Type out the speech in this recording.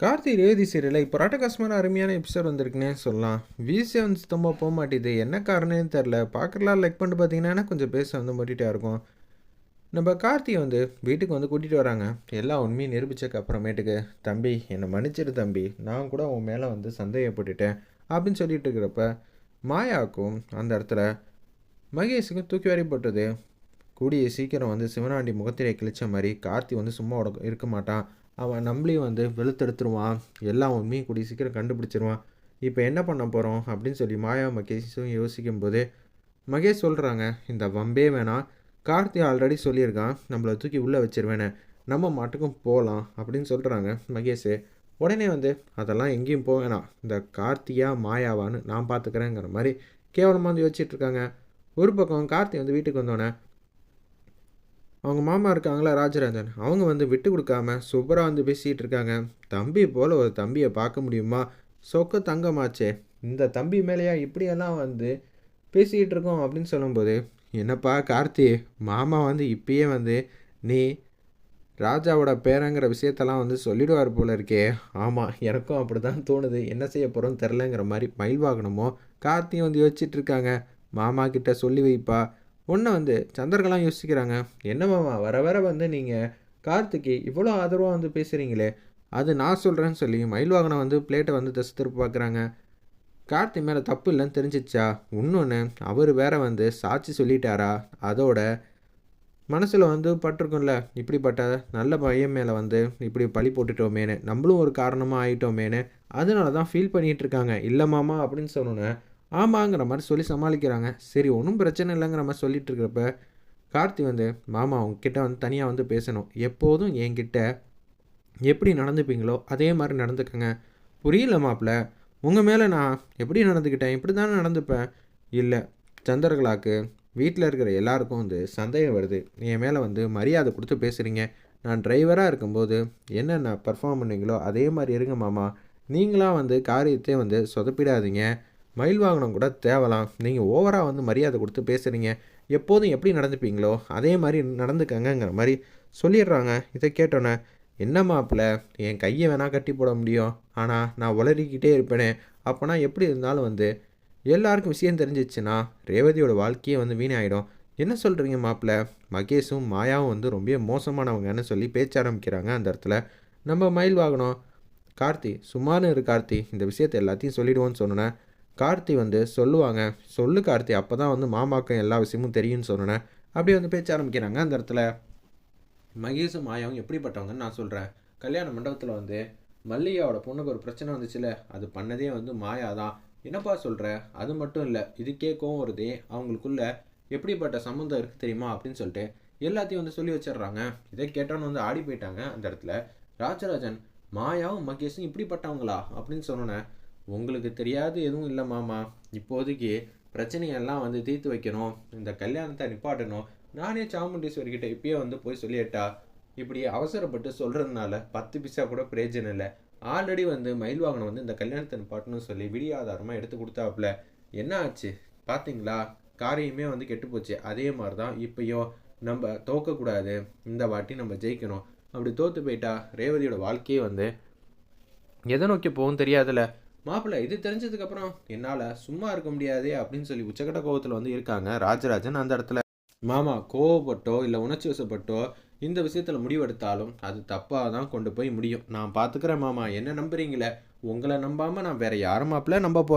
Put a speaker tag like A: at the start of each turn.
A: கார்த்தி ரேவதி சீரியலில் இப்போ ராட்டகாசமான அருமையான எபிசோட் வந்திருக்குன்னே சொல்லலாம். வீசி வந்து சுத்தமாக போக மாட்டேது என்ன காரணம்னு தெரில பார்க்கலாம் லைக் பண்ணிட்டு பார்த்தீங்கன்னா கொஞ்சம் பேச வந்து மட்டிகிட்டே இருக்கும். நம்ம கார்த்தியை வந்து வீட்டுக்கு வந்து கூட்டிகிட்டு வராங்க. எல்லா உண்மையும் நிரூபிச்சக்கு அப்புறமேட்டுக்கு தம்பி என்னை மன்னிச்சிடு தம்பி. நான் கூட உன் மேலே வந்து சந்தேகப்பட்டுட்டேன். அப்படின்னு சொல்லிட்டு இருக்கிறப்ப மாயாவுக்கும் அந்த இடத்துல மகேஷுக்கும் தூக்கி வரைப்பட்டது. கூடிய சீக்கிரம் வந்து சிவனாண்டி முகத்திலே கிழிச்ச மாதிரி கார்த்தி வந்து சும்மா உட இருக்க மாட்டான். அவன் நம்மளையும் வந்து வெளுத்தெடுத்துருவான். எல்லா உண்மையும் கூடிய சீக்கிரம் கண்டுபிடிச்சிருவான். இப்போ என்ன பண்ண போகிறோம் அப்படின்னு சொல்லி மாயா மகேஷும் யோசிக்கும்போது மகேஷ் சொல்கிறாங்க இந்த வம்பே வேணாம். கார்த்தி ஆல்ரெடி சொல்லியிருக்கான் நம்மளை தூக்கி உள்ளே வச்சிருவேனே நம்ம மாட்டுக்கும் போகலாம் அப்படின்னு சொல்கிறாங்க மகேஷ். உடனே வந்து அதெல்லாம் எங்கேயும் போக வேணாம். இந்த கார்த்தியா மாயாவான்னு நான் பார்த்துக்கிறேங்கிற மாதிரி கேவலமாக வந்து யோசிச்சுட்ருக்காங்க ஒரு பக்கம் கார்த்தி வந்து வீட்டுக்கு வந்தோடனே அவங்க மாமா இருக்காங்களா ராஜராஜன்? அவங்க வந்து விட்டு கொடுக்காம சூப்பராக வந்து பேசிகிட்டு இருக்காங்க. தம்பி போல் ஒரு தம்பியை பார்க்க முடியுமா? சொக்க தங்கமாச்சே. இந்த தம்பி மேலேயா இப்படியெல்லாம் வந்து பேசிக்கிட்டு இருக்கோம் அப்படின்னு சொல்லும்போது என்னப்பா கார்த்தி மாமா வந்து இப்பயே வந்து நீ ராஜாவோட பேரங்கிற விஷயத்தெல்லாம் வந்து சொல்லிடுவார் போல இருக்கே. ஆமாம் எனக்கும் அப்படி தான் தோணுது. என்ன செய்ய போகிறோன்னு தெரிலங்கிற மாதிரி மயில் வாகனமோ கார்த்தியும் வந்து யோசிச்சுட்டு இருக்காங்க. மாமா கிட்ட சொல்லி வைப்பா. ஒன்று வந்து சந்திரகலாம் யோசிக்கிறாங்க என்ன மாமா வர வர வந்து நீங்கள் கார்த்திக்கு இவ்வளோ ஆதரவாக வந்து பேசுகிறீங்களே அது நான் சொல்கிறேன்னு சொல்லி மயில் வாகனம் வந்து பிளேட்டை வந்து தசை திருப்பி பார்க்குறாங்க கார்த்தி மேலே தப்பு இல்லைன்னு தெரிஞ்சிச்சா? இன்னொன்று அவர் வேற வந்து சாட்சி சொல்லிட்டாரா? அதோட மனசில் வந்து பட்டிருக்கும்ல இப்படிப்பட்ட நல்ல பையன் மேலே வந்து இப்படி பழி போட்டுட்டோமேனு நம்மளும் ஒரு காரணமாக ஆகிட்டோமேனு அதனால தான் ஃபீல் பண்ணிகிட்டு இருக்காங்க. இல்லை மாமா அப்படின்னு சொன்னோன்னே ஆமாங்கிற மாதிரி சொல்லி சமாளிக்கிறாங்க. சரி ஒன்றும் பிரச்சனை இல்லைங்கிற மாதிரி சொல்லிட்டு இருக்கிறப்ப கார்த்தி வந்து மாமா உங்ககிட்ட வந்து தனியாக வந்து பேசணும். எப்போதும் என்கிட்ட எப்படி நடந்துப்பீங்களோ அதே மாதிரி நடந்துக்கங்க. புரியல மாப்பிள்ள. உங்கள் மேலே நான் எப்படி நடந்துக்கிட்டேன்? இப்படி தானே நடந்துப்பேன். இல்லை சந்திரகலாக்கு வீட்டில் இருக்கிற எல்லாருக்கும் வந்து சந்தேகம் வருது. என் மேலே வந்து மரியாதை கொடுத்து பேசுகிறீங்க நான் டிரைவராக இருக்கும்போது என்னென்ன பர்ஃபார்ம் பண்ணீங்களோ அதே மாதிரி இருங்க மாமா. நீங்களாம் வந்து காரியத்தை வந்து சொதப்பிடாதீங்க. மயில் வாகனம் கூட தேவலாம். நீங்கள் ஓவராக வந்து மரியாதை கொடுத்து பேசுகிறீங்க எப்போதும் எப்படி நடந்துப்பீங்களோ அதே மாதிரி நடந்துக்கங்கிற மாதிரி சொல்லிடுறாங்க. இதை கேட்டோன்னே என்ன மாப்பிள்ள என் கையை வேணால் கட்டி போட முடியும். ஆனால் நான் உளறிக்கிட்டே இருப்பேனே. அப்போனா எப்படி இருந்தாலும் வந்து எல்லாருக்கும் விஷயம் தெரிஞ்சிச்சுன்னா ரேவதியோட வாழ்க்கையே வந்து வீணாயிடும். என்ன சொல்கிறீங்க மாப்பிள்ள? மகேஷும் மாயாவும் வந்து ரொம்ப மோசமானவங்கன்னு சொல்லி பேச்ச ஆரம்பிக்கிறாங்க அந்த இடத்துல. நம்ம மயில் வாகனம் கார்த்தி சும்மானு இரு கார்த்தி. இந்த விஷயத்தை எல்லாத்தையும் சொல்லிடுவோன்னு சொன்னேன் கார்த்தி வந்து சொல்லுவாங்க சொல்லு கார்த்தி அப்போ தான் வந்து மாமாக்கும் எல்லா விஷயமும் தெரியும்னு சொன்னேன். அப்படியே வந்து பேச்ச ஆரம்பிக்கிறாங்க அந்த இடத்துல. மகேஷும் மாயாவும் எப்படிப்பட்டவங்கன்னு நான் சொல்கிறேன் கல்யாண மண்டபத்தில் வந்து மல்லிகாவோட பொண்ணுக்கு ஒரு பிரச்சனை வந்துச்சுல அது பண்ணதே வந்து மாயா தான். என்னப்பா சொல்கிற அது மட்டும் இல்லை இது கேட்கவும் வருதே அவங்களுக்குள்ள எப்படிப்பட்ட சம்மந்தம் இருக்குது தெரியுமா அப்படின்னு சொல்லிட்டு எல்லாத்தையும் வந்து சொல்லி வச்சிடுறாங்க. இதை கேட்டோன்னு வந்து ஆடி போயிட்டாங்க அந்த இடத்துல. ராஜராஜன் மாயாவும் மகேஷும் இப்படிப்பட்டவங்களா? அப்படின்னு சொன்னோன்னே உங்களுக்கு தெரியாது எதுவும் இல்லை மாமா. இப்போதைக்கு பிரச்சனையெல்லாம் வந்து தீர்த்து வைக்கணும். இந்த கல்யாணத்தை நிப்பாட்டணும். நானே சாமுண்டீஸ்வர்கிட்ட இப்பயே வந்து போய் சொல்லிட்டா. இப்படி அவசரப்பட்டு சொல்கிறதுனால பத்து பிசா கூட பிரயோஜனம் இல்லை. ஆல்ரெடி வந்து மயில் வாகனம் வந்து இந்த கல்யாணத்தை நிப்பாட்டணும்னு சொல்லி விடியாதாரமாக எடுத்து கொடுத்தாப்புல. என்ன ஆச்சு? பார்த்தீங்களா காரியமே வந்து கெட்டு போச்சு. அதே மாதிரி தான் இப்பயும் நம்ம தோக்கக்கூடாது. இந்த வாட்டி நம்ம ஜெயிக்கணும். அப்படி தோற்று போயிட்டா ரேவதியோட வாழ்க்கையே வந்து எதை நோக்கி போகும் தெரியாதுல்ல. மாப்பிள்ளை இது தெரிஞ்சதுக்கப்புறம் என்னால் சும்மா இருக்க முடியாதே அப்படின்னு சொல்லி உச்சக்கட்ட கோபத்தில் வந்து இருக்காங்க ராஜராஜன் அந்த இடத்துல. மாமா கோவப்பட்டோ இல்லை உணர்ச்சி வசப்பட்டோ இந்த விஷயத்தில் முடிவெடுத்தாலும் அது தப்பாக தான் கொண்டு போய் முடியும். நான் பார்த்துக்கிறேன் மாமா. என்ன நம்புறீங்களே? உங்களை நம்பாமல் நான் வேற யாரும் மாப்பிள்ள நம்ப போகிறேன்